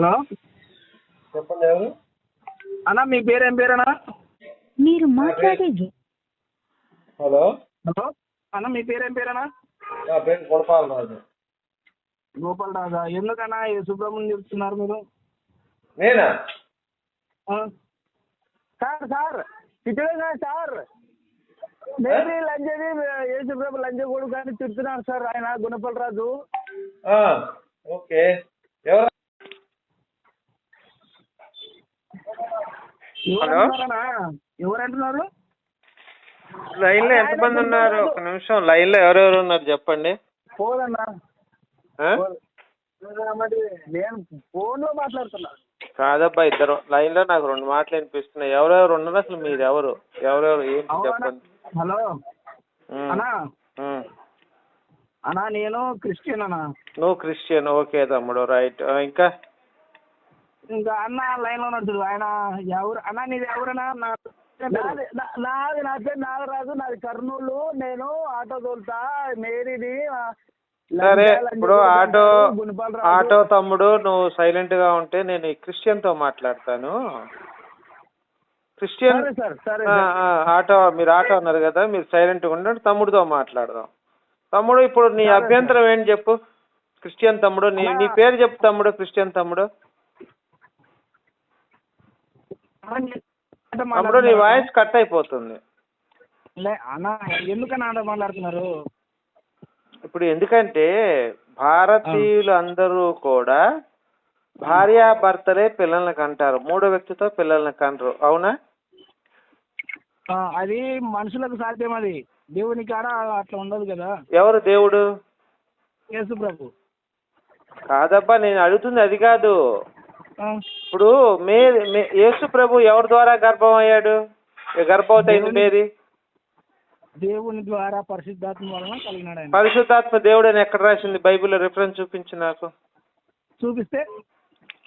Hello? చెప్పండి ఎవరు? అన్న మీ పేరు ఏం పేరన్నా? మీరు మాట్లాడే హలో? హలో? అన్న మీ పేరు ఏం పేరన్నా? నా పేరు గుణపాల రాజు. గోపాల్ రాజా ఎందుకన్నా ఈ సుబ్రహ్మణ్యం చెప్తున్నారు మీరు? నేనా? ఆ? సార్ సార్ ఇక్కడే సార్. సార్ మేరీ లంజని ఏ సుబ్రహ్మ లంజ కొడుకు అని చెప్తున్నారు సార్ ఆయన గుణపల్ రాజు. ఆ, ఓకే. ఎవరు ఎవరు హలో? అంటున్నారన్నా? ఎవరు అంటున్నారు లైన్లో ఎంతమంది ఉన్నారు? ఒక నిమిషం లైన్లో ఎవరెవరు ఉన్నారు చెప్పండి. పోదన్నా? నేను ఫోన్లో మాట్లాడుతున్నా. కాదబ్బా ఇద్దరు. లైన్లో నాకు రెండు మాటలు వినిపిస్తున్నాయి. ఎవరెవరు ఉన్నారు అసలు మీరు? ఎవరు? ఎవరెవరు? ఏంటి చెప్పండి. హలో. అన్నా? నేను క్రిస్టియన్ అన్నా. నువ్వు క్రిస్టియన్. ఓకే తమ్ముడు రైట్. ఇంకా? ఇంకా అన్న లైన్లో నడుచుడు ఆయన ఎవరు? అన్న నీది ఎవరన్నా? నా నాది నా- నాది నా పేరు నాగరాజు నాది కర్నూలు. నేను ఆటో తోలుతా మేరీది సరే ఇప్పుడు ఆటో. ఆటో తమ్ముడు నువ్వు సైలెంట్గా ఉంటే నేను ఈ క్రిస్టియన్తో మాట్లాడతాను. క్రిస్టియన్ సరే సార్ సరే ఆ, సార్. ఆ, ఆటో మీరు ఆటో అన్నారు కదా మీరు సైలెంట్గా ఉండండి తమ్ముడితో మాట్లాడదాం. తమ్ముడు ఇప్పుడు నీ సరే, అభ్యంతరం ఏంటి చెప్పు? క్రిస్టియన్ తమ్ముడు నీ నీ. పేరు చెప్పు తమ్ముడు క్రిస్టియన్ తమ్ముడు. అన్న, నీ-? వాయిస్ కట్ అయిపోతుంది. లే అన్న ఎందుకన్నా ఆటో మాట్లాడుతున్నారు? ఇప్పుడు ఎందుకంటే భారతీయులు అందరూ కూడా భార్యాభర్తలే పిల్లల్ని కంటారు మూడో వ్యక్తితో పిల్లల్ని కంటారు అవునా? అది మనుషులకు సాధ్యం అది. దేవుని కాడ అట్లా ఉండదు కదా. ఎవరు దేవుడు? యేసు ప్రభు కాదబ్బా నేను అడుగుతుంది అది కాదు. ఇప్పుడు మే యేసు ప్రభు ఎవరి ద్వారా గర్భం అయ్యాడు గర్భవతి అయింది మేరీ దేవుని ద్వారా పరిశుద్ధాత్మ వలన కలిగినాడు ఆయన. పరిశుద్ధాత్మ దేవుడు అని ఎక్కడ రాసింది? బైబిల్లో రిఫరెన్స్ చూపించు నాకు. చూపిస్తే?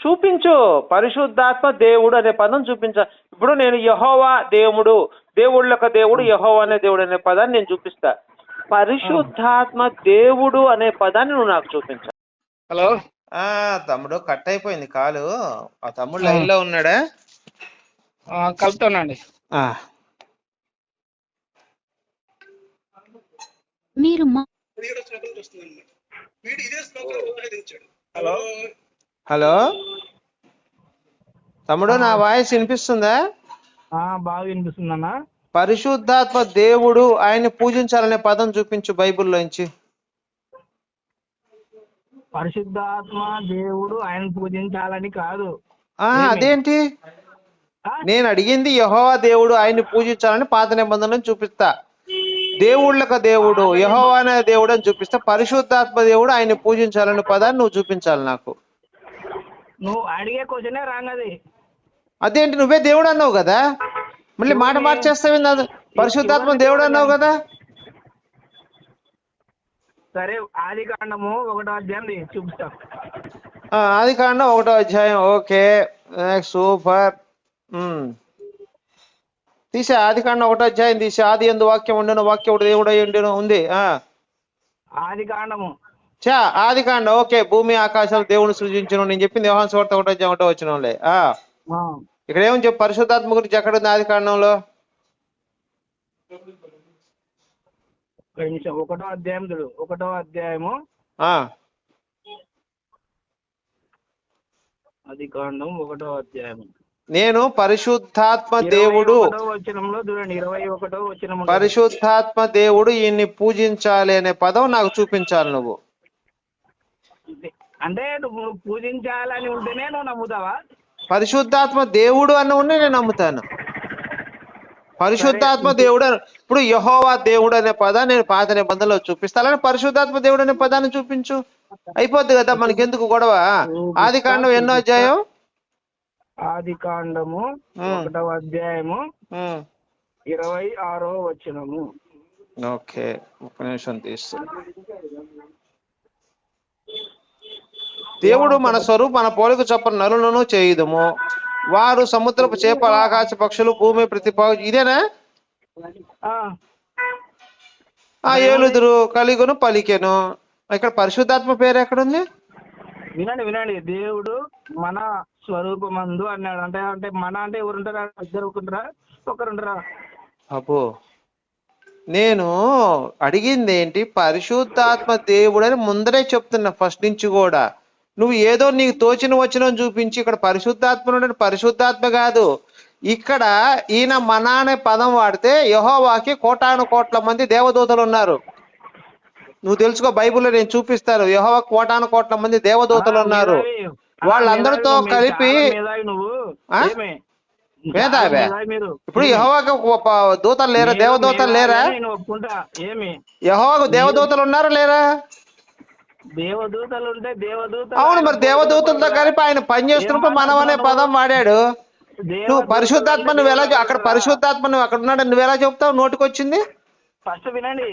చూపించు. పరిశుద్ధాత్మ దేవుడు అనే పదం చూపించ. ఇప్పుడు నేను యహోవా దేవుడు దేవుళ్ళొక దేవుడు యహోవా అనే దేవుడు అనే పదాన్ని నేను చూపిస్తా. పరిశుద్ధాత్మ దేవుడు అనే పదాన్ని నువ్వు నాకు చూపించ. హలో? ఆ తమ్ముడు కట్ అయిపోయింది కాలు. ఆ తమ్ముడు లైన్లో ఉన్నాడా? కలుపుతానండి. ఆ, మీరు హలో. హలో. తమ్ముడు నా వాయిస్ వినిపిస్తుందా? ఆ, బాగా వినిపిస్తుందన్న. పరిశుద్ధాత్మ దేవుడు ఆయన్ని పూజించాలనే పదం చూపించు బైబిల్లోంచి. పరిశుద్ధాత్మ దేవుడు ఆయన పూజించాలని కాదు. ఆ అదేంటి? నేను అడిగింది యహోవా దేవుడు ఆయన్ని పూజించాలని పాత నిబంధనలను చూపిస్తా. దేవుళ్ళక దేవుడు యహోవా అనే దేవుడు అని చూపిస్తా. పరిశుద్ధాత్మ దేవుడు ఆయన్ని పూజించాలనే పదాన్ని నువ్వు చూపించాలి నాకు. నువ్వు అడిగే క్వశ్చనే రాంగ్ అది అదేంటి? నువ్వే దేవుడు అన్నావు కదా? మళ్ళీ మాట మార్చేస్తావేంది అది? పరిశుద్ధాత్మ దేవుడు అన్నావు కదా? సరే ఆది కాండము ఒకటో అధ్యాయం చూపిస్తా. ఆ, ఆది కాండం ఒకటో అధ్యాయం ఓకే సూపర్. తీసే ఆది కాండం ఒకటో అధ్యాయం తీసే ఆది ఎందు వాక్యం ఉండను వాక్యం దేవుడు అయి ఉండెను ఉంది ఆ. ఆది కాండము చా ఆది కాండం ఓకే భూమి ఆకాశాలు దేవుని సృజించను నేను చెప్పింది యోహాన్ సువార్త ఒకటో అధ్యాయం ఒకటో వచ్చినంలే ఆ, ఇక్కడ ఏమని చెప్పు పరిశుద్ధాత్మ గురించి ఎక్కడ ఉంది ఆది కాండంలో ఒక నిమిషం ఒకటో అధ్యాయం చూడు ఒకటో అధ్యాయము. ఆ. ఆది కాండం ఒకటో అధ్యాయము. నేను పరిశుద్ధాత్మ దేవుడు. పరిశుద్ధాత్మ దేవుడు ఈయన్ని పూజించాలి అనే పదం నాకు చూపించాలి నువ్వు. అంటే నువ్వు పూజించాలని ఉంటేనే నువ్వు నమ్ముతావా? పరిశుద్ధాత్మ దేవుడు అన్న ఉన్న నేను నమ్ముతాను. పరిశుద్ధాత్మ దేవుడు ఇప్పుడు యహోవా దేవుడు అనే పదాన్ని నేను పాత నిబంధనలో చూపిస్తా అలానే పరిశుద్ధాత్మ దేవుడు అనే పదాన్ని చూపించు. అయిపోద్ది కదా మనకెందుకు గొడవ? ఆది కాండం ఎన్నో అధ్యాయం? ఆది కాండము ఉమ్. ఒకటో అధ్యాయము ఇరవై ఆరో వచనము. ఓకే ఒక్క నిమిషం తీసు దేవుడు మన స్వరూప మన పోలిక చొప్పున నరులను చేయుదుము. వారు సముద్రపు చేపలు ఆకాశ పక్షులు భూమి ప్రతిపా ఇదేనా? ఆ, ఏలుదురు కలిగును పలికెను. ఇక్కడ పరిశుద్ధాత్మ పేరు ఎక్కడుంది? వినండి వినండి. దేవుడు మన స్వరూపమందు అన్నాడు. అంటే అంటే మన అంటే ఎవరుంటారా? ఇద్దరు ఉంటారా ఒకరుంటారా? అబ్బో. నేను అడిగింది ఏంటి పరిశుద్ధాత్మ దేవుడు అని ముందరే చెప్తున్నా ఫస్ట్ నుంచి కూడా. నువ్వు ఏదో నీకు తోచిన వచ్చిన చూపించి ఇక్కడ పరిశుద్ధాత్మ అంటే పరిశుద్ధాత్మ కాదు. ఇక్కడ ఈయన మన అనే పదం వాడితే యహోవాకి కోటాను కోట్ల మంది దేవదూతలు ఉన్నారు. నువ్వు తెలుసుకో బైబిల్లో నేను చూపిస్తాను. యహోవా కోటాను కోట్ల మంది దేవదూతలు ఉన్నారు. వాళ్ళందరితో కలిపి మేధావి ఇప్పుడు యహోవాకి దూతలు లేరా? దేవదూతలు లేరా? యహోవాకు దేవదూతలు ఉన్నారా లేరా? దేవదూతలు ఉంటే దేవదూత అవును మరి దేవదూతలతో కలిపి ఆయన పని చేస్తున్నప్పుడు మనం అనే పదం వాడాడు. నువ్వు పరిశుద్ధాత్మ నువ్వు ఎలా అక్కడ పరిశుద్ధాత్మ నువ్వు అక్కడ ఉన్నాడు నువ్వు ఎలా చెప్తావు? నోటికి వచ్చింది ఫస్ట్ వినండి.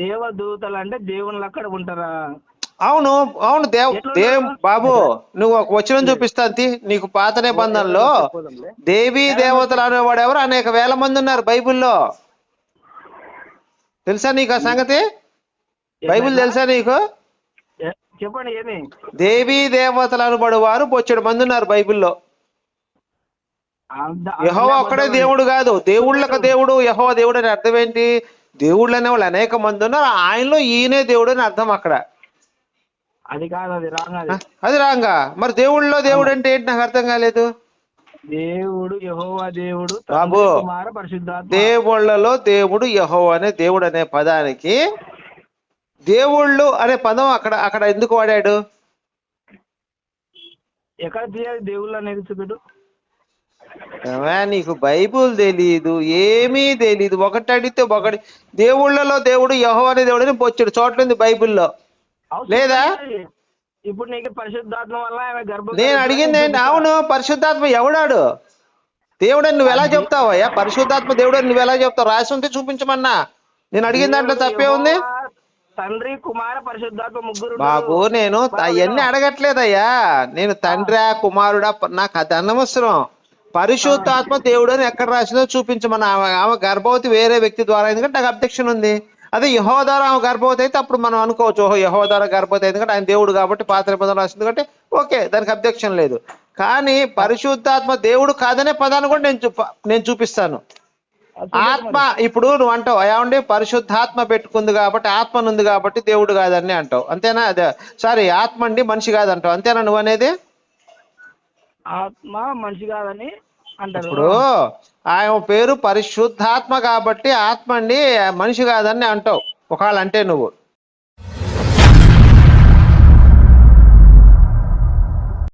దేవదూతలు అంటే దేవుళ్ళు అక్కడ ఉంటారా? అవును అవును దేవ్ దేవ్ బాబు నువ్వు ఒక వచనం చూపిస్తాను తీ. నీకు పాత నిబంధనలో దేవీ దేవతలు అనేవాడు ఎవరు? అనేక వేల మంది ఉన్నారు బైబిల్లో. తెలుసా నీకు ఆ సంగతి? బైబిల్ తెలుసా నీకు? చెప్పండి ఏమి? దేవీ దేవతలు అనబడు వారు బొచ్చెడు మంది ఉన్నారు బైబిల్లో. యహోవా ఒక్కడే దేవుడు కాదు. దేవుళ్ళకు దేవుడు యహోవా దేవుడు అని అర్థం ఏంటి దేవుళ్ళు అనే వాళ్ళు అనేక మంది ఉన్నారు. ఆయనలో ఈయనే దేవుడు అని అర్థం అక్కడ. అది కాదు అది రాంగ్ అది. రాంగా? మరి దేవుళ్ళలో దేవుడు అంటే ఏంటి? నాకు అర్థం కాలేదు. దేవుడు యహోవా దేవుడు బాబు, దేవుళ్ళలో దేవుడు యహోవా అనే దేవుడు అనే పదానికి దేవుళ్ళు అనే పదం అక్కడ అక్కడ ఎందుకు వాడాడు? ఎక్కడ తీయాలి దేవుళ్ళు అనేది చూపెట్టు. ఏమయ్య, నీకు బైబుల్ తెలీదు ఏమీ తెలీదు. ఒకటి అడిగితే ఒకటి. దేవుళ్ళలో దేవుడు యహోవా అనే దేవుడు అని బొచ్చెడు చోట్ల ఉంది బైబిల్లో. లేదా? ఇప్పుడు నీకు పరిశుద్ధాత్మ వల్ల గర్భం నేను అడిగింది ఏంటి? అవును పరిశుద్ధాత్మ ఎవడాడు? దేవుడు నువ్వు ఎలా చెప్తావు అయ్యా పరిశుద్ధాత్మ దేవుడు నువ్వు ఎలా చెప్తావు? రాసి ఉంటే చూపించమన్నా. నేను అడిగిన దాంట్లో తప్పే ఉంది? తండ్రి కుమార పరిశుద్ధాత్మ ముగ్గురు బాబు నేను అవన్నీ అడగట్లేదయ్యా? నేను తండ్రా కుమారుడా నాకు అది అనవసరం. పరిశుద్ధాత్మ దేవుడు అని ఎక్కడ రాసిందో చూపించమన్నా ఆమె ఆమె గర్భవతి వేరే వ్యక్తి ద్వారా ఎందుకంటే నాకు అబ్జెక్షన్ ఉంది. అదే యహో ద్వారా ఆమె గర్భవతి అయితే అప్పుడు మనం అనుకోవచ్చు ఓహో యహో ద్వారా గర్భవతి ఎందుకంటే ఆయన దేవుడు కాబట్టి పాత్ర నిబంధన రాసింది కాబట్టి ఓకే దానికి అబ్జెక్షన్ లేదు. కానీ పరిశుద్ధాత్మ దేవుడు కాదనే పదాన్ని కూడా నేను చూప నేను చూపిస్తాను. ఆత్మ ఇప్పుడు నువ్వు అంటావు ఏమండి పరిశుద్ధాత్మ పెట్టుకుంది కాబట్టి ఆత్మ ఉంది కాబట్టి దేవుడు కాదని అంటావు. అంతేనా? అదే. సారీ ఆత్మ అండి మనిషి కాదంటావు. అంతేనా నువ్వు అనేది? ఆత్మ మనిషి కాదని ఇప్పుడు ఆయన పేరు పరిశుద్ధాత్మ కాబట్టి ఆత్మ అండి మనిషి కాదని అంటావు. ఒకవేళ అంటే నువ్వు.